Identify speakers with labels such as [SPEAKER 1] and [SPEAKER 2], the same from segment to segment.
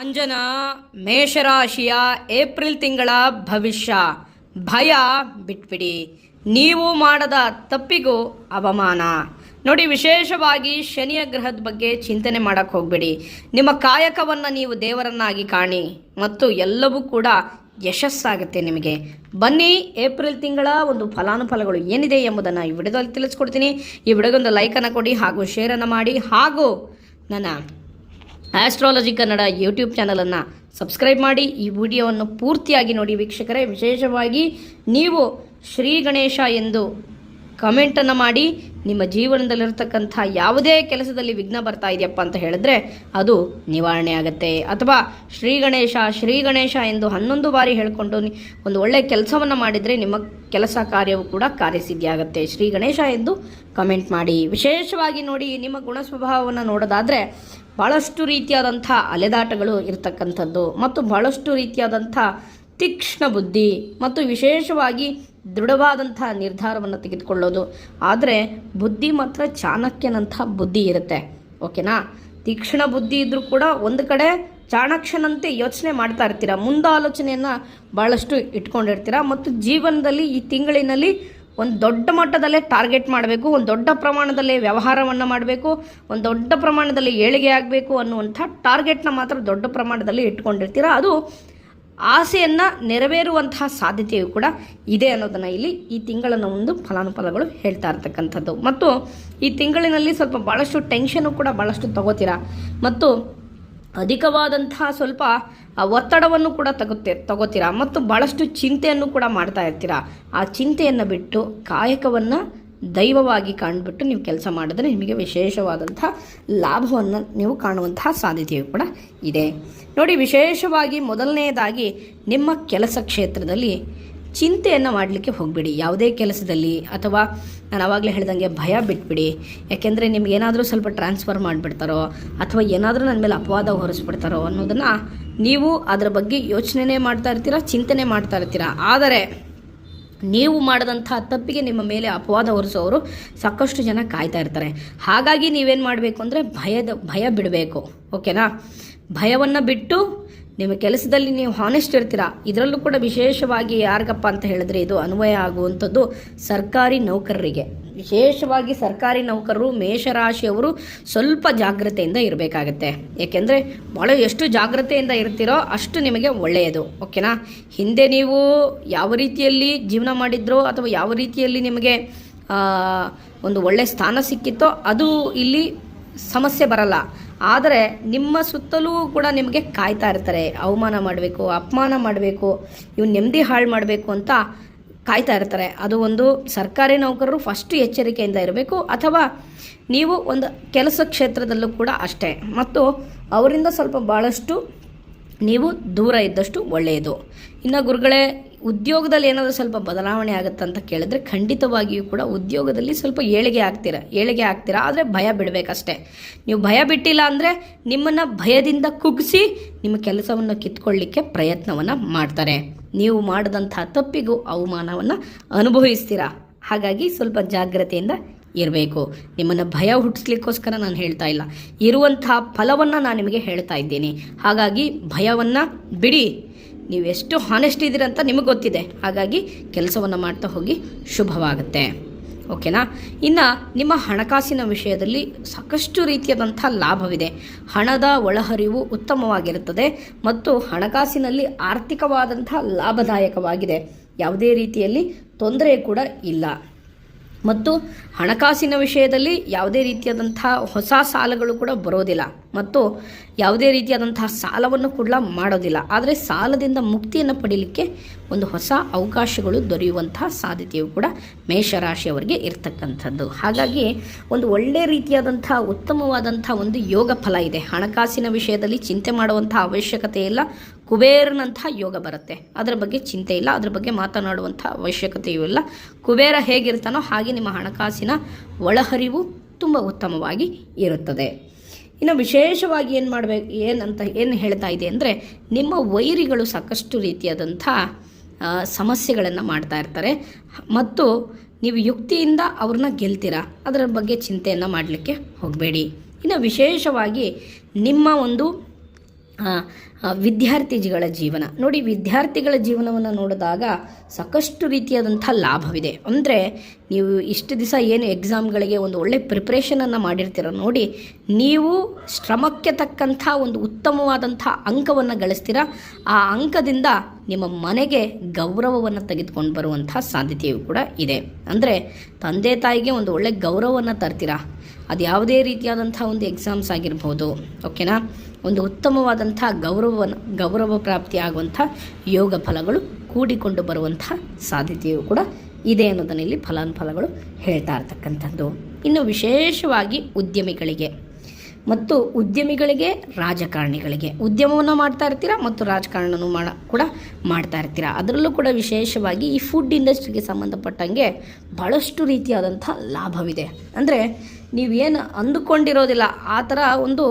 [SPEAKER 1] ಅಂಜನ ಮೇಷರಾಶಿಯ April ತಿಂಗಳ ಭವಿಷ್ಯ. ಭಯ ಬಿಟ್ಬಿಡಿ. ನೀವು ಮಾಡದ ತಪ್ಪಿಗೂ ಅವಮಾನ. ನೋಡಿ, ವಿಶೇಷವಾಗಿ ಶನಿಯ ಗ್ರಹದ ಬಗ್ಗೆ ಚಿಂತನೆ ಮಾಡಕ್ಕೆ ಹೋಗಬೇಡಿ. ನಿಮ್ಮ ಕಾಯಕವನ್ನು ನೀವು ದೇವರನ್ನಾಗಿ ಕಾಣಿ ಮತ್ತು ಎಲ್ಲವೂ ಕೂಡ ಯಶಸ್ಸಾಗುತ್ತೆ ನಿಮಗೆ. ಬನ್ನಿ, ಏಪ್ರಿಲ್ ತಿಂಗಳ ಒಂದು ಫಲಾನುಫಲಗಳು ಏನಿದೆ ಎಂಬುದನ್ನು ಈ ವಿಡಿಯೋದಲ್ಲಿ ತಿಳಿಸ್ಕೊಡ್ತೀನಿ. ಈ ವಿಡಿಯೋಗೊಂದು ಲೈಕನ್ನು ಕೊಡಿ ಹಾಗೂ ಶೇರನ್ನು ಮಾಡಿ ಹಾಗೂ ನನ್ನ ಆಸ್ಟ್ರಾಲಜಿ ಕನ್ನಡ ಯೂಟ್ಯೂಬ್ ಚಾನಲನ್ನು ಸಬ್ಸ್ಕ್ರೈಬ್ ಮಾಡಿ. ಈ ವಿಡಿಯೋವನ್ನು ಪೂರ್ತಿಯಾಗಿ ನೋಡಿ ವೀಕ್ಷಕರೇ. ವಿಶೇಷವಾಗಿ ನೀವು ಶ್ರೀ ಗಣೇಶ ಎಂದು ಕಮೆಂಟನ್ನು ಮಾಡಿ. ನಿಮ್ಮ ಜೀವನದಲ್ಲಿರ್ತಕ್ಕಂಥ ಯಾವುದೇ ಕೆಲಸದಲ್ಲಿ ವಿಘ್ನ ಬರ್ತಾ ಇದೆಯಪ್ಪ ಅಂತ ಹೇಳಿದ್ರೆ ಅದು ನಿವಾರಣೆ ಆಗುತ್ತೆ. ಅಥವಾ ಶ್ರೀ ಗಣೇಶ ಶ್ರೀ ಗಣೇಶ ಎಂದು ಹನ್ನೊಂದು ಬಾರಿ ಹೇಳಿಕೊಂಡು ಒಂದು ಒಳ್ಳೆಯ ಕೆಲಸವನ್ನು ಮಾಡಿದರೆ ನಿಮ್ಮ ಕೆಲಸ ಕಾರ್ಯವು ಕೂಡ ಕಾರ್ಯಸಿದ್ಧಿಯಾಗುತ್ತೆ ಶ್ರೀ ಗಣೇಶ ಎಂದು ಕಮೆಂಟ್ ಮಾಡಿ. ವಿಶೇಷವಾಗಿ ನೋಡಿ ನಿಮ್ಮ ಗುಣ ಸ್ವಭಾವವನ್ನು ನೋಡೋದಾದರೆ ಭಾಳಷ್ಟು ರೀತಿಯಾದಂಥ ಅಲೆದಾಟಗಳು ಇರತಕ್ಕಂಥದ್ದು ಮತ್ತು ಭಾಳಷ್ಟು ರೀತಿಯಾದಂಥ ತೀಕ್ಷ್ಣ ಬುದ್ಧಿ ಮತ್ತು ವಿಶೇಷವಾಗಿ ದೃಢವಾದಂಥ ನಿರ್ಧಾರವನ್ನು ತೆಗೆದುಕೊಳ್ಳೋದು. ಆದರೆ ಬುದ್ಧಿ ಮಾತ್ರ ಚಾಣಕ್ಯನಂಥ ಬುದ್ಧಿ ಇರುತ್ತೆ. ಓಕೆನಾ? ತೀಕ್ಷ್ಣ ಬುದ್ಧಿ ಇದ್ದರೂ ಕೂಡ ಒಂದು ಕಡೆ ಚಾಣಕ್ಷನಂತೆ ಯೋಚನೆ ಮಾಡ್ತಾ ಇರ್ತೀರ. ಮುಂದಾಲೋಚನೆಯನ್ನು ಭಾಳಷ್ಟು ಇಟ್ಕೊಂಡಿರ್ತೀರ. ಮತ್ತು ಜೀವನದಲ್ಲಿ ಈ ತಿಂಗಳಿನಲ್ಲಿ ಒಂದು ದೊಡ್ಡ ಮಟ್ಟದಲ್ಲೇ ಟಾರ್ಗೆಟ್ ಮಾಡಬೇಕು, ಒಂದು ದೊಡ್ಡ ಪ್ರಮಾಣದಲ್ಲಿ ವ್ಯವಹಾರವನ್ನು ಮಾಡಬೇಕು, ಒಂದು ದೊಡ್ಡ ಪ್ರಮಾಣದಲ್ಲಿ ಏಳಿಗೆ ಆಗಬೇಕು ಅನ್ನುವಂಥ ಟಾರ್ಗೆಟ್ನ ಮಾತ್ರ ದೊಡ್ಡ ಪ್ರಮಾಣದಲ್ಲಿ ಇಟ್ಕೊಂಡಿರ್ತೀರ. ಅದು ಆಸೆಯನ್ನು ನೆರವೇರುವಂತಹ ಸಾಧ್ಯತೆಯು ಕೂಡ ಇದೆ ಅನ್ನೋದನ್ನು ಇಲ್ಲಿ ಈ ತಿಂಗಳನ್ನ ಒಂದು ಫಲಾನುಫಲಗಳು ಹೇಳ್ತಾ ಇರ್ತಕ್ಕಂಥದ್ದು. ಮತ್ತು ಈ ತಿಂಗಳಿನಲ್ಲಿ ಸ್ವಲ್ಪ ಭಾಳಷ್ಟು ಟೆನ್ಷನು ಕೂಡ ಭಾಳಷ್ಟು ತಗೋತೀರಾ? ಮತ್ತು ಅಧಿಕವಾದಂತಹ ಸ್ವಲ್ಪ ಒತ್ತಡವನ್ನು ಕೂಡ ತಗುತ್ತೆ, ತಗೋತೀರಾ? ಮತ್ತು ಭಾಳಷ್ಟು ಚಿಂತೆಯನ್ನು ಕೂಡ ಮಾಡ್ತಾ ಇರ್ತೀರಾ? ಆ ಚಿಂತೆಯನ್ನು ಬಿಟ್ಟು ಕಾಯಕವನ್ನು ದೈವವಾಗಿ ಕಾಣ್ಬಿಟ್ಟು ನೀವು ಕೆಲಸ ಮಾಡಿದ್ರೆ ನಿಮಗೆ ವಿಶೇಷವಾದಂಥ ಲಾಭವನ್ನು ನೀವು ಕಾಣುವಂತಹ ಸಾಧ್ಯತೆಯು ಕೂಡ ಇದೆ. ನೋಡಿ, ವಿಶೇಷವಾಗಿ ಮೊದಲನೆಯದಾಗಿ ನಿಮ್ಮ ಕೆಲಸ ಕ್ಷೇತ್ರದಲ್ಲಿ ಚಿಂತೆಯನ್ನು ಮಾಡಲಿಕ್ಕೆ ಹೋಗಬೇಡಿ. ಯಾವುದೇ ಕೆಲಸದಲ್ಲಿ ಅಥವಾ ನಾನು ಆವಾಗಲೇ ಹೇಳ್ದಂಗೆ ಭಯ ಬಿಟ್ಬಿಡಿ. ಯಾಕೆಂದರೆ ನಿಮ್ಗೆ ಏನಾದರೂ ಸ್ವಲ್ಪ ಟ್ರಾನ್ಸ್ಫರ್ ಮಾಡಿಬಿಡ್ತಾರೋ ಅಥವಾ ಏನಾದರೂ ನನ್ನ ಮೇಲೆ ಅಪವಾದ ಹೊರಿಸ್ಬಿಡ್ತಾರೋ ಅನ್ನೋದನ್ನು ನೀವು ಅದರ ಬಗ್ಗೆ ಯೋಚನೆ ಮಾಡ್ತಾ ಇರ್ತೀರ, ಚಿಂತನೆ ಮಾಡ್ತಾ ಇರ್ತೀರ. ಆದರೆ ನೀವು ಮಾಡಿದಂಥ ತಪ್ಪಿಗೆ ನಿಮ್ಮ ಮೇಲೆ ಅಪವಾದ ಹೊರಿಸೋರು ಸಾಕಷ್ಟು ಜನ ಕಾಯ್ತಾ ಇರ್ತಾರೆ. ಹಾಗಾಗಿ ನೀವೇನು ಮಾಡಬೇಕು ಅಂದರೆ ಭಯದ, ಭಯ ಬಿಡಬೇಕು. ಓಕೆನಾ? ಭಯವನ್ನು ಬಿಟ್ಟು ನಿಮ್ಮ ಕೆಲಸದಲ್ಲಿ ನೀವು ಹಾನೆಸ್ಟ್ ಇರ್ತೀರಾ? ಇದರಲ್ಲೂ ಕೂಡ ವಿಶೇಷವಾಗಿ ಯಾರಿಗಪ್ಪ ಅಂತ ಹೇಳಿದ್ರೆ ಇದು ಅನ್ವಯ ಆಗುವಂಥದ್ದು ಸರ್ಕಾರಿ ನೌಕರರಿಗೆ. ವಿಶೇಷವಾಗಿ ಸರ್ಕಾರಿ ನೌಕರರು, ಮೇಷರಾಶಿಯವರು ಸ್ವಲ್ಪ ಜಾಗ್ರತೆಯಿಂದ ಇರಬೇಕಾಗತ್ತೆ. ಏಕೆಂದರೆ ಭಾಳ ಎಷ್ಟು ಜಾಗ್ರತೆಯಿಂದ ಇರ್ತೀರೋ ಅಷ್ಟು ನಿಮಗೆ ಒಳ್ಳೆಯದು. ಓಕೆನಾ? ಹಿಂದೆ ನೀವು ಯಾವ ರೀತಿಯಲ್ಲಿ ಜೀವನ ಮಾಡಿದ್ರೋ ಅಥವಾ ಯಾವ ರೀತಿಯಲ್ಲಿ ನಿಮಗೆ ಒಂದು ಒಳ್ಳೆಯ ಸ್ಥಾನ ಸಿಕ್ಕಿತ್ತೋ ಅದು ಇಲ್ಲಿ ಸಮಸ್ಯೆ ಬರಲ್ಲ. ಆದರೆ ನಿಮ್ಮ ಸುತ್ತಲೂ ಕೂಡ ನಿಮಗೆ ಕಾಯ್ತಾ ಇರ್ತಾರೆ. ಅವಮಾನ ಮಾಡಬೇಕು, ಅಪಮಾನ ಮಾಡಬೇಕು, ಇವ್ನು ನೆಮ್ಮದಿ ಹಾಳು ಮಾಡಬೇಕು ಅಂತ ಕಾಯ್ತಾ ಇರ್ತಾರೆ. ಅದು ಒಂದು ಸರ್ಕಾರಿ ನೌಕರರು ಫಸ್ಟ್ ಎಚ್ಚರಿಕೆಯಿಂದ ಇರಬೇಕು ಅಥವಾ ನೀವು ಒಂದು ಕೆಲಸ ಕ್ಷೇತ್ರದಲ್ಲೂ ಕೂಡ ಅಷ್ಟೇ. ಮತ್ತು ಅವರಿಂದ ಸ್ವಲ್ಪ ಭಾಳಷ್ಟು ನೀವು ದೂರ ಇದ್ದಷ್ಟು ಒಳ್ಳೆಯದು. ಇನ್ನು ಗುರುಗಳೇ, ಉದ್ಯೋಗದಲ್ಲಿ ಏನಾದರೂ ಸ್ವಲ್ಪ ಬದಲಾವಣೆ ಆಗುತ್ತೆ ಅಂತ ಕೇಳಿದ್ರೆ ಖಂಡಿತವಾಗಿಯೂ ಕೂಡ ಉದ್ಯೋಗದಲ್ಲಿ ಸ್ವಲ್ಪ ಏಳಿಗೆ ಆಗ್ತೀರ, ಏಳಿಗೆ ಆಗ್ತೀರಾ. ಆದರೆ ಭಯ ಬಿಡಬೇಕಷ್ಟೇ. ನೀವು ಭಯ ಬಿಟ್ಟಿಲ್ಲ ಅಂದರೆ ನಿಮ್ಮನ್ನು ಭಯದಿಂದ ಕುಗ್ಗಿಸಿ ನಿಮ್ಮ ಕೆಲಸವನ್ನು ಕಿತ್ಕೊಳ್ಳಿಕ್ಕೆ ಪ್ರಯತ್ನವನ್ನು ಮಾಡ್ತಾರೆ. ನೀವು ಮಾಡಿದಂಥ ತಪ್ಪಿಗೂ ಅವಮಾನವನ್ನು ಅನುಭವಿಸ್ತೀರಾ? ಹಾಗಾಗಿ ಸ್ವಲ್ಪ ಜಾಗ್ರತೆಯಿಂದ ಇರಬೇಕು. ನಿಮ್ಮನ್ನು ಭಯ ಹುಟ್ಟಿಸ್ಲಿಕ್ಕೋಸ್ಕರ ನಾನು ಹೇಳ್ತಾ ಇಲ್ಲ. ಇರುವಂತಹ ಫಲವನ್ನು ನಾನು ನಿಮಗೆ ಹೇಳ್ತಾ ಇದ್ದೀನಿ. ಹಾಗಾಗಿ ಭಯವನ್ನು ಬಿಡಿ. ನೀವು ಎಷ್ಟು ಹಾನೆಸ್ಟ್ ಇದ್ದೀರಂತ ನಿಮಗೆ ಗೊತ್ತಿದೆ. ಹಾಗಾಗಿ ಕೆಲಸವನ್ನು ಮಾಡ್ತಾ ಹೋಗಿ ಶುಭವಾಗುತ್ತೆ. ಓಕೆನಾ? ಇನ್ನು ನಿಮ್ಮ ಹಣಕಾಸಿನ ವಿಷಯದಲ್ಲಿ ಸಾಕಷ್ಟು ರೀತಿಯಾದಂಥ ಲಾಭವಿದೆ. ಹಣದ ಒಳಹರಿವು ಉತ್ತಮವಾಗಿರುತ್ತದೆ ಮತ್ತು ಹಣಕಾಸಿನಲ್ಲಿ ಆರ್ಥಿಕವಾದಂಥ ಲಾಭದಾಯಕವಾಗಿದೆ. ಯಾವುದೇ ರೀತಿಯಲ್ಲಿ ತೊಂದರೆ ಕೂಡ ಇಲ್ಲ. ಮತ್ತು ಹಣಕಾಸಿನ ವಿಷಯದಲ್ಲಿ ಯಾವುದೇ ರೀತಿಯಾದಂಥ ಹೊಸ ಸಾಲಗಳು ಕೂಡ ಬರೋದಿಲ್ಲ ಮತ್ತು ಯಾವುದೇ ರೀತಿಯಾದಂತಹ ಸಾಲವನ್ನು ಕೂಡ ಮಾಡೋದಿಲ್ಲ. ಆದರೆ ಸಾಲದಿಂದ ಮುಕ್ತಿಯನ್ನು ಪಡೀಲಿಕ್ಕೆ ಒಂದು ಹೊಸ ಅವಕಾಶಗಳು ದೊರೆಯುವಂತಹ ಸಾಧ್ಯತೆಯು ಕೂಡ ಮೇಷರಾಶಿಯವರಿಗೆ ಇರ್ತಕ್ಕಂಥದ್ದು. ಹಾಗಾಗಿ ಒಂದು ಒಳ್ಳೆಯ ರೀತಿಯಾದಂಥ ಉತ್ತಮವಾದಂಥ ಒಂದು ಯೋಗ ಫಲ ಇದೆ. ಹಣಕಾಸಿನ ವಿಷಯದಲ್ಲಿ ಚಿಂತೆ ಮಾಡುವಂಥ ಅವಶ್ಯಕತೆ ಇಲ್ಲ ಕುಬೇರನಂಥ ಯೋಗ ಬರುತ್ತೆ. ಅದರ ಬಗ್ಗೆ ಚಿಂತೆ ಇಲ್ಲ. ಅದರ ಬಗ್ಗೆ ಮಾತನಾಡುವಂಥ ಅವಶ್ಯಕತೆಯೂ ಇಲ್ಲ. ಕುಬೇರ ಹೇಗಿರ್ತಾನೋ ಹಾಗೆ ನಿಮ್ಮ ಹಣಕಾಸಿನ ಒಳಹರಿವು ತುಂಬ ಉತ್ತಮವಾಗಿ ಇರುತ್ತದೆ. ಇನ್ನು ವಿಶೇಷವಾಗಿ ಏನು ಮಾಡಬೇಕು ಏನಂತ ಏನು ಹೇಳ್ತಾ ಇದೆ ಅಂದರೆ, ನಿಮ್ಮ ವೈರಿಗಳು ಸಾಕಷ್ಟು ರೀತಿಯಾದಂಥ ಸಮಸ್ಯೆಗಳನ್ನು ಮಾಡ್ತಾ ಇರ್ತಾರೆ. ಮತ್ತು ನೀವು ಯುಕ್ತಿಯಿಂದ ಅವ್ರನ್ನ ಗೆಲ್ತೀರಾ? ಅದರ ಬಗ್ಗೆ ಚಿಂತೆಯನ್ನು ಮಾಡಲಿಕ್ಕೆ ಹೋಗಬೇಡಿ. ಇನ್ನು ವಿಶೇಷವಾಗಿ ನಿಮ್ಮ ಒಂದು ವಿದ್ಯಾರ್ಥಿಗಳ ಜೀವನ. ನೋಡಿ, ವಿದ್ಯಾರ್ಥಿಗಳ ಜೀವನವನ್ನು ನೋಡಿದಾಗ ಸಾಕಷ್ಟು ರೀತಿಯಾದಂಥ ಲಾಭವಿದೆ. ಅಂದರೆ ನೀವು ಇಷ್ಟು ದಿವಸ ಏನು ಎಕ್ಸಾಮ್ಗಳಿಗೆ ಒಂದು ಒಳ್ಳೆ ಪ್ರಿಪ್ರೇಷನನ್ನು ಮಾಡಿರ್ತೀರ ನೋಡಿ, ನೀವು ಶ್ರಮಕ್ಕೆ ತಕ್ಕಂಥ ಒಂದು ಉತ್ತಮವಾದಂಥ ಅಂಕವನ್ನು ಗಳಿಸ್ತೀರ, ಆ ಅಂಕದಿಂದ ನಿಮ್ಮ ಮನೆಗೆ ಗೌರವವನ್ನು ತೆಗೆದುಕೊಂಡು ಬರುವಂಥ ಸಾಧ್ಯತೆಯೂ ಕೂಡ ಇದೆ. ಅಂದರೆ ತಂದೆ ತಾಯಿಗೆ ಒಂದು ಒಳ್ಳೆ ಗೌರವವನ್ನು ತರ್ತೀರಾ? ಅದು ಯಾವುದೇ ರೀತಿಯಾದಂಥ ಒಂದು ಎಕ್ಸಾಮ್ಸ್ ಆಗಿರ್ಬೋದು ಓಕೆನಾ ಒಂದು ಉತ್ತಮವಾದಂಥ ಗೌರವವನ್ನು ಗೌರವ ಪ್ರಾಪ್ತಿ ಆಗುವಂಥ ಯೋಗ ಫಲಗಳು ಕೂಡಿಕೊಂಡು ಬರುವಂಥ ಸಾಧ್ಯತೆಯೂ ಕೂಡ ಇದೆ ಅನ್ನೋದನ್ನು ಇಲ್ಲಿ ಫಲಾನುಫಲಗಳು ಹೇಳ್ತಾ ಇರ್ತಕ್ಕಂಥದ್ದು. ಇನ್ನು ವಿಶೇಷವಾಗಿ ಉದ್ಯಮಿಗಳಿಗೆ. ಮತ್ತು ಉದ್ಯಮಿಗಳಿಗೆ, ರಾಜಕಾರಣಿಗಳಿಗೆ. ಉದ್ಯಮವನ್ನು ಮಾಡ್ತಾ ಇರ್ತೀರಾ ಮತ್ತು ರಾಜಕಾರಣನೂ ಮಾಡ, ಕೂಡ ಮಾಡ್ತಾ ಇರ್ತೀರಾ. ಅದರಲ್ಲೂ ಕೂಡ ವಿಶೇಷವಾಗಿ ಈ ಫುಡ್ ಇಂಡಸ್ಟ್ರಿಗೆ ಸಂಬಂಧಪಟ್ಟಂಗೆ ಭಾಳಷ್ಟು ರೀತಿಯಾದಂಥ ಲಾಭವಿದೆ. ಅಂದರೆ ನೀವೇನು ಅಂದುಕೊಂಡಿರೋದಿಲ್ಲ, ಆ ಥರ ಒಂದು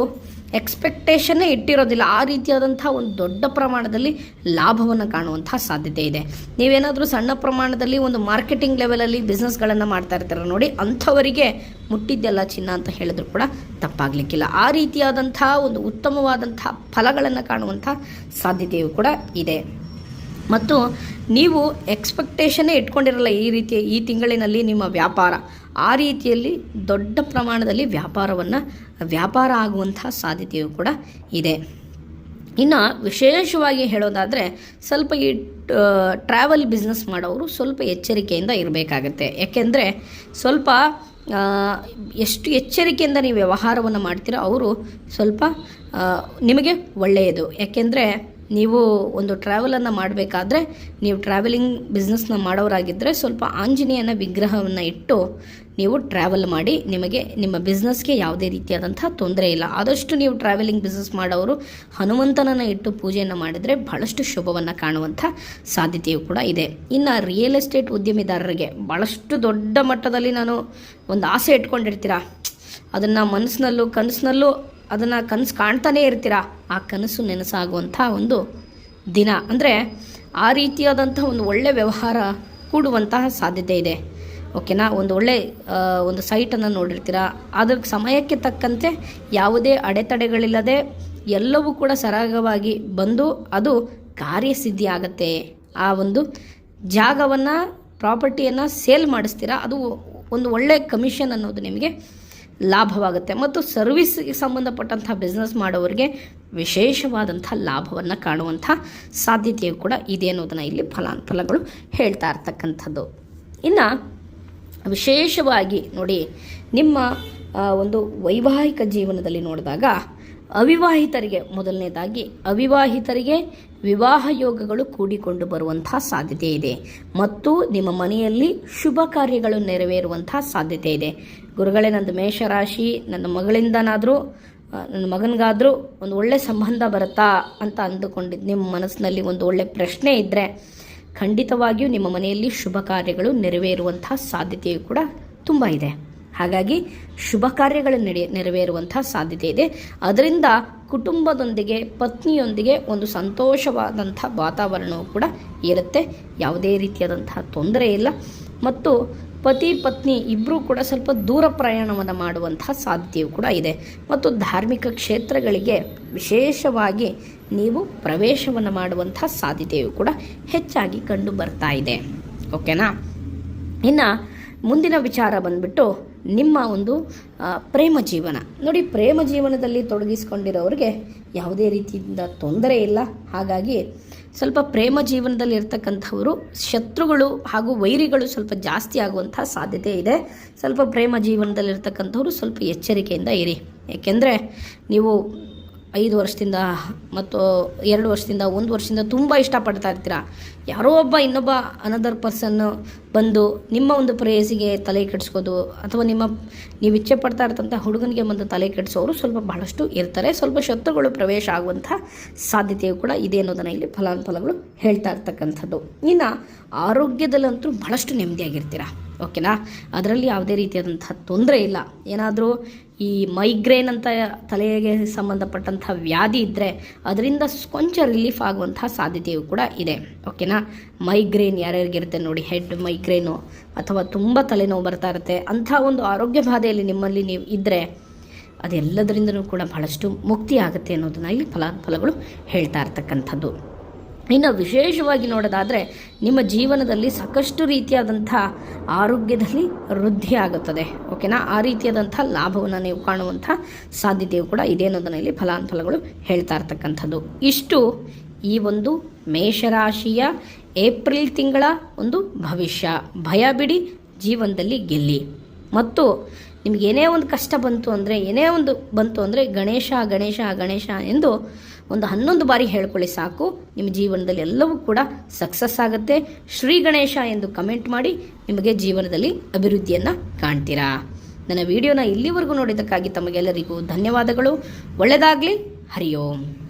[SPEAKER 1] ಎಕ್ಸ್ಪೆಕ್ಟೇಷನ್ನೇ ಇಟ್ಟಿರೋದಿಲ್ಲ. ಆ ರೀತಿಯಾದಂಥ ಒಂದು ದೊಡ್ಡ ಪ್ರಮಾಣದಲ್ಲಿ ಲಾಭವನ್ನು ಕಾಣುವಂಥ ಸಾಧ್ಯತೆ ಇದೆ. ನೀವೇನಾದರೂ ಸಣ್ಣ ಪ್ರಮಾಣದಲ್ಲಿ ಒಂದು ಮಾರ್ಕೆಟಿಂಗ್ ಲೆವೆಲಲ್ಲಿ ಬಿಸ್ನೆಸ್ಗಳನ್ನು ಮಾಡ್ತಾ ಇರ್ತಾರೆ ನೋಡಿ, ಅಂಥವರಿಗೆ ಮುಟ್ಟಿದ್ದೆಲ್ಲ ಚಿನ್ನ ಅಂತ ಹೇಳಿದ್ರು ಕೂಡ ತಪ್ಪಾಗಲಿಕ್ಕಿಲ್ಲ. ಆ ರೀತಿಯಾದಂಥ ಒಂದು ಉತ್ತಮವಾದಂಥ ಫಲಗಳನ್ನು ಕಾಣುವಂಥ ಸಾಧ್ಯತೆಯೂ ಕೂಡ ಇದೆ. ಮತ್ತು ನೀವು ಎಕ್ಸ್ಪೆಕ್ಟೇಷನ್ನೇ ಇಟ್ಕೊಂಡಿರಲ್ಲ ಈ ರೀತಿಯ ಈ ತಿಂಗಳಿನಲ್ಲಿ ನಿಮ್ಮ ವ್ಯಾಪಾರ. ಆ ರೀತಿಯಲ್ಲಿ ದೊಡ್ಡ ಪ್ರಮಾಣದಲ್ಲಿ ವ್ಯಾಪಾರವನ್ನು ವ್ಯಾಪಾರ ಆಗುವಂಥ ಸಾಧ್ಯತೆಯೂ ಕೂಡ ಇದೆ. ಇನ್ನು ವಿಶೇಷವಾಗಿ ಹೇಳೋದಾದರೆ ಸ್ವಲ್ಪ ಈ ಟ್ರಾವೆಲ್ ಬಿಸ್ನೆಸ್ ಮಾಡೋರು ಸ್ವಲ್ಪ ಎಚ್ಚರಿಕೆಯಿಂದ ಇರಬೇಕಾಗತ್ತೆ. ಯಾಕೆಂದರೆ ಸ್ವಲ್ಪ ಎಷ್ಟು ಎಚ್ಚರಿಕೆಯಿಂದ ನೀವು ವ್ಯವಹಾರವನ್ನು ಮಾಡ್ತೀರೋ ಅವರು ಸ್ವಲ್ಪ ನಿಮಗೆ ಒಳ್ಳೆಯದು. ಯಾಕೆಂದರೆ ನೀವು ಒಂದು ಟ್ರಾವೆಲನ್ನು ಮಾಡಬೇಕಾದ್ರೆ ನೀವು ಟ್ರಾವೆಲಿಂಗ್ ಬಿಸ್ನೆಸ್ನ ಮಾಡೋರಾಗಿದ್ದರೆ ಸ್ವಲ್ಪ ಆಂಜನೇಯನ ವಿಗ್ರಹವನ್ನು ಇಟ್ಟು ನೀವು ಟ್ರಾವೆಲ್ ಮಾಡಿ ನಿಮಗೆ ನಿಮ್ಮ ಬಿಸ್ನೆಸ್ಗೆ ಯಾವುದೇ ರೀತಿಯಾದಂಥ ತೊಂದರೆ ಇಲ್ಲ. ಆದಷ್ಟು ನೀವು ಟ್ರಾವೆಲಿಂಗ್ ಬಿಸ್ನೆಸ್ ಮಾಡೋರು ಹನುಮಂತನನ್ನು ಇಟ್ಟು ಪೂಜೆಯನ್ನು ಮಾಡಿದರೆ ಬಹಳಷ್ಟು ಶುಭವನ್ನು ಕಾಣುವಂಥ ಸಾಧ್ಯತೆಯೂ ಕೂಡ ಇದೆ. ಇನ್ನು ರಿಯಲ್ ಎಸ್ಟೇಟ್ ಉದ್ಯಮಿದಾರರಿಗೆ ಭಾಳಷ್ಟು ದೊಡ್ಡ ಮಟ್ಟದಲ್ಲಿ ನಾನು ಒಂದು ಆಸೆ ಇಟ್ಕೊಂಡಿರ್ತೀರಾ? ಅದನ್ನು ಮನಸ್ಸಿನಲ್ಲೂ ಕನಸಿನಲ್ಲೂ ಅದನ್ನು ಕನಸು ಕಾಣ್ತಾನೇ ಇರ್ತೀರಾ? ಆ ಕನಸು ನೆನಸಾಗುವಂಥ ಒಂದು ದಿನ. ಅಂದರೆ ಆ ರೀತಿಯಾದಂಥ ಒಂದು ಒಳ್ಳೆಯ ವ್ಯವಹಾರ ಕೂಡುವಂತಹ ಸಾಧ್ಯತೆ ಇದೆ. ಓಕೆನಾ ಒಂದು ಒಳ್ಳೆ ಒಂದು ಸೈಟನ್ನು ನೋಡಿರ್ತೀರ? ಅದ್ರ ಸಮಯಕ್ಕೆ ತಕ್ಕಂತೆ ಯಾವುದೇ ಅಡೆತಡೆಗಳಿಲ್ಲದೆ ಎಲ್ಲವೂ ಕೂಡ ಸರಾಗವಾಗಿ ಬಂದು ಅದು ಕಾರ್ಯಸಿದ್ಧಿ ಆಗತ್ತೆ. ಆ ಒಂದು ಜಾಗವನ್ನು ಪ್ರಾಪರ್ಟಿಯನ್ನು ಸೇಲ್ ಮಾಡಿಸ್ತೀರಾ? ಅದು ಒಂದು ಒಳ್ಳೆಯ ಕಮಿಷನ್ ಅನ್ನೋದು ನಿಮಗೆ ಲಾಭವಾಗುತ್ತೆ. ಮತ್ತು ಸರ್ವಿಸ್ಗೆ ಸಂಬಂಧಪಟ್ಟಂಥ ಬಿಸ್ನೆಸ್ ಮಾಡೋರಿಗೆ ವಿಶೇಷವಾದಂಥ ಲಾಭವನ್ನು ಕಾಣುವಂಥ ಸಾಧ್ಯತೆಯು ಕೂಡ ಇದೆ ಅನ್ನೋದನ್ನು ಇಲ್ಲಿ ಫಲಾನುಫಲಗಳು ಹೇಳ್ತಾ ಇರ್ತಕ್ಕಂಥದ್ದು. ಇನ್ನು ವಿಶೇಷವಾಗಿ ನೋಡಿ, ನಿಮ್ಮ ಒಂದು ವೈವಾಹಿಕ ಜೀವನದಲ್ಲಿ ನೋಡಿದಾಗ ಅವಿವಾಹಿತರಿಗೆ ಮೊದಲನೇದಾಗಿ ಅವಿವಾಹಿತರಿಗೆ ವಿವಾಹ ಯೋಗಗಳು ಕೂಡಿಕೊಂಡು ಬರುವಂತಹ ಸಾಧ್ಯತೆ ಇದೆ. ಮತ್ತು ನಿಮ್ಮ ಮನೆಯಲ್ಲಿ ಶುಭ ಕಾರ್ಯಗಳು ನೆರವೇರುವಂತಹ ಸಾಧ್ಯತೆ ಇದೆ. ಗುರುಗಳೇ, ನಂದು ಮೇಷರಾಶಿ, ನನ್ನ ಮಗಳಿಂದನಾದರೂ ನನ್ನ ಮಗನಿಗಾದರೂ ಒಂದು ಒಳ್ಳೆ ಸಂಬಂಧ ಬರುತ್ತಾ ಅಂತ ಅಂದುಕೊಂಡಿದ್ದು ನಿಮ್ಮ ಮನಸ್ಸಿನಲ್ಲಿ ಒಂದು ಒಳ್ಳೆ ಪ್ರಶ್ನೆ ಇದ್ದರೆ ಖಂಡಿತವಾಗಿಯೂ ನಿಮ್ಮ ಮನೆಯಲ್ಲಿ ಶುಭ ಕಾರ್ಯಗಳು ನೆರವೇರುವಂತಹ ಸಾಧ್ಯತೆಯು ಕೂಡ ತುಂಬ ಇದೆ. ಹಾಗಾಗಿ ಶುಭ ಕಾರ್ಯಗಳು ನಡೆ, ನೆರವೇರುವಂತಹ ಸಾಧ್ಯತೆ ಇದೆ. ಅದರಿಂದ ಕುಟುಂಬದೊಂದಿಗೆ, ಪತ್ನಿಯೊಂದಿಗೆ ಒಂದು ಸಂತೋಷವಾದಂಥ ವಾತಾವರಣವು ಕೂಡ ಇರುತ್ತೆ. ಯಾವುದೇ ರೀತಿಯಾದಂತಹ ತೊಂದರೆ ಇಲ್ಲ. ಮತ್ತು ಪತಿ, ಪತ್ನಿ ಇಬ್ಬರೂ ಕೂಡ ಸ್ವಲ್ಪ ದೂರ ಪ್ರಯಾಣವನ್ನು ಮಾಡುವಂತಹ ಸಾಧ್ಯತೆಯು ಕೂಡ ಇದೆ. ಮತ್ತು ಧಾರ್ಮಿಕ ಕ್ಷೇತ್ರಗಳಿಗೆ ವಿಶೇಷವಾಗಿ ನೀವು ಪ್ರವೇಶವನ್ನು ಮಾಡುವಂಥ ಸಾಧ್ಯತೆಯು ಕೂಡ ಹೆಚ್ಚಾಗಿ ಕಂಡು ಬರ್ತಾ ಇದೆ. ಓಕೆನಾ? ಇನ್ನು ಮುಂದಿನ ವಿಚಾರ ಬಂದ್ಬಿಟ್ಟು ನಿಮ್ಮ ಒಂದು ಪ್ರೇಮ ಜೀವನ. ನೋಡಿ, ಪ್ರೇಮ ಜೀವನದಲ್ಲಿ ತೊಡಗಿಸ್ಕೊಂಡಿರೋರಿಗೆ ಯಾವುದೇ ರೀತಿಯಿಂದ ತೊಂದರೆ ಇಲ್ಲ. ಹಾಗಾಗಿ ಸ್ವಲ್ಪ ಪ್ರೇಮ ಜೀವನದಲ್ಲಿ ಇರ್ತಕ್ಕಂಥವರು, ಶತ್ರುಗಳು ಹಾಗೂ ವೈರಿಗಳು ಸ್ವಲ್ಪ ಜಾಸ್ತಿ ಆಗುವಂಥ ಸಾಧ್ಯತೆ ಇದೆ. ಸ್ವಲ್ಪ ಪ್ರೇಮ ಜೀವನದಲ್ಲಿರ್ತಕ್ಕಂಥವ್ರು ಸ್ವಲ್ಪ ಎಚ್ಚರಿಕೆಯಿಂದ ಇರಿ. ಏಕೆಂದರೆ ನೀವು ಐದು ವರ್ಷದಿಂದ ಮತ್ತು ಎರಡು ವರ್ಷದಿಂದ, ಒಂದು ವರ್ಷದಿಂದ ತುಂಬ ಇಷ್ಟಪಡ್ತಾ ಇರ್ತೀರಾ? ಯಾರೋ ಒಬ್ಬ ಇನ್ನೊಬ್ಬ ಅನದರ್ ಪರ್ಸನ್ನು ಬಂದು ನಿಮ್ಮ ಒಂದು ಪ್ರೇಯಸಿಗೆ ತಲೆ ಕೆಡಿಸ್ಕೋದು, ಅಥವಾ ನಿಮ್ಮ ನೀವು ಇಚ್ಛೆ ಪಡ್ತಾ ಇರ್ತಂಥ ಹುಡುಗನಿಗೆ ಬಂದು ತಲೆ ಕೆಡಿಸೋರು ಸ್ವಲ್ಪ ಬಹಳಷ್ಟು ಇರ್ತಾರೆ. ಸ್ವಲ್ಪ ಶತ್ರುಗಳು ಪ್ರವೇಶ ಆಗುವಂಥ ಸಾಧ್ಯತೆಯು ಕೂಡ ಇದೆ ಅನ್ನೋದನ್ನು ಇಲ್ಲಿ ಫಲಾನುಫಲಗಳು ಹೇಳ್ತಾ ಇರ್ತಕ್ಕಂಥದ್ದು. ಇನ್ನು ಆರೋಗ್ಯದಲ್ಲಂತೂ ಬಹಳಷ್ಟು ನೆಮ್ಮದಿಯಾಗಿರ್ತೀರ? ಓಕೆನಾ? ಅದರಲ್ಲಿ ಯಾವುದೇ ರೀತಿಯಾದಂಥ ತೊಂದರೆ ಇಲ್ಲ. ಏನಾದರೂ ಈ ಮೈಗ್ರೇನ್ ಅಂತ ತಲೆಗೆ ಸಂಬಂಧಪಟ್ಟಂಥ ವ್ಯಾಧಿ ಇದ್ದರೆ ಅದರಿಂದ ಕೊಂಚ ರಿಲೀಫ್ ಆಗುವಂತಹ ಸಾಧ್ಯತೆಯು ಕೂಡ ಇದೆ. ಓಕೆನಾ ಮೈಗ್ರೇನ್ ಯಾರ್ಯಾರಿಗಿರುತ್ತೆ ನೋಡಿ ಹೆಡ್ ಮೈಗ್ರೇನು ಅಥವಾ ತುಂಬ ತಲೆನೋವು ಬರ್ತಾ ಇರುತ್ತೆ. ಅಂಥ ಒಂದು ಆರೋಗ್ಯ ಬಾಧೆಯಲ್ಲಿ ನಿಮ್ಮಲ್ಲಿ ನೀವು ಇದ್ದರೆ ಅದೆಲ್ಲದರಿಂದಲೂ ಕೂಡ ಬಹಳಷ್ಟು ಮುಕ್ತಿ ಆಗುತ್ತೆ ಅನ್ನೋದನ್ನ ಇಲ್ಲಿ ಫಲಾಫಲಗಳು ಹೇಳ್ತಾ ಇರ್ತಕ್ಕಂಥದ್ದು. ಇನ್ನು ವಿಶೇಷವಾಗಿ ನೋಡೋದಾದರೆ ನಿಮ್ಮ ಜೀವನದಲ್ಲಿ ಸಾಕಷ್ಟು ರೀತಿಯಾದಂಥ ಆರೋಗ್ಯದಲ್ಲಿ ವೃದ್ಧಿ ಆಗುತ್ತದೆ. ಓಕೆನಾ? ಆ ರೀತಿಯಾದಂಥ ಲಾಭವನ್ನು ನೀವು ಕಾಣುವಂಥ ಸಾಧ್ಯತೆಯು ಕೂಡ ಇದೆ ಅನ್ನೋದನ್ನ ಇಲ್ಲಿ ಫಲಾನುಫಲಗಳು ಹೇಳ್ತಾ ಇರ್ತಕ್ಕಂಥದ್ದು. ಇಷ್ಟು ಈ ಒಂದು ಮೇಷರಾಶಿಯ ಏಪ್ರಿಲ್ ತಿಂಗಳ ಒಂದು ಭವಿಷ್ಯ. ಭಯ ಬಿಡಿ, ಜೀವನದಲ್ಲಿ ಗೆಲ್ಲಿ. ಮತ್ತು ನಿಮ್ಗೆ ಏನೇ ಒಂದು ಕಷ್ಟ ಬಂತು ಅಂದರೆ, ಏನೇ ಒಂದು ಬಂತು ಅಂದರೆ ಗಣೇಶ ಗಣೇಶ ಗಣೇಶ ಎಂದು ಒಂದು ಹನ್ನೊಂದು ಬಾರಿ ಹೇಳ್ಕೊಳ್ಳಿ ಸಾಕು. ನಿಮ್ಮ ಜೀವನದಲ್ಲಿ ಎಲ್ಲವೂ ಕೂಡ ಸಕ್ಸಸ್ ಆಗುತ್ತೆ. ಶ್ರೀ ಗಣೇಶ ಎಂದು ಕಮೆಂಟ್ ಮಾಡಿ ನಿಮಗೆ ಜೀವನದಲ್ಲಿ ಅಭಿವೃದ್ಧಿಯನ್ನು ಕಾಣ್ತೀರಾ? ನನ್ನ ವಿಡಿಯೋನ ಇಲ್ಲಿವರೆಗೂ ನೋಡಿದ್ದಕ್ಕಾಗಿ ತಮಗೆಲ್ಲರಿಗೂ ಧನ್ಯವಾದಗಳು. ಒಳ್ಳೆಯದಾಗಲಿ ಹರಿ ಓಂ.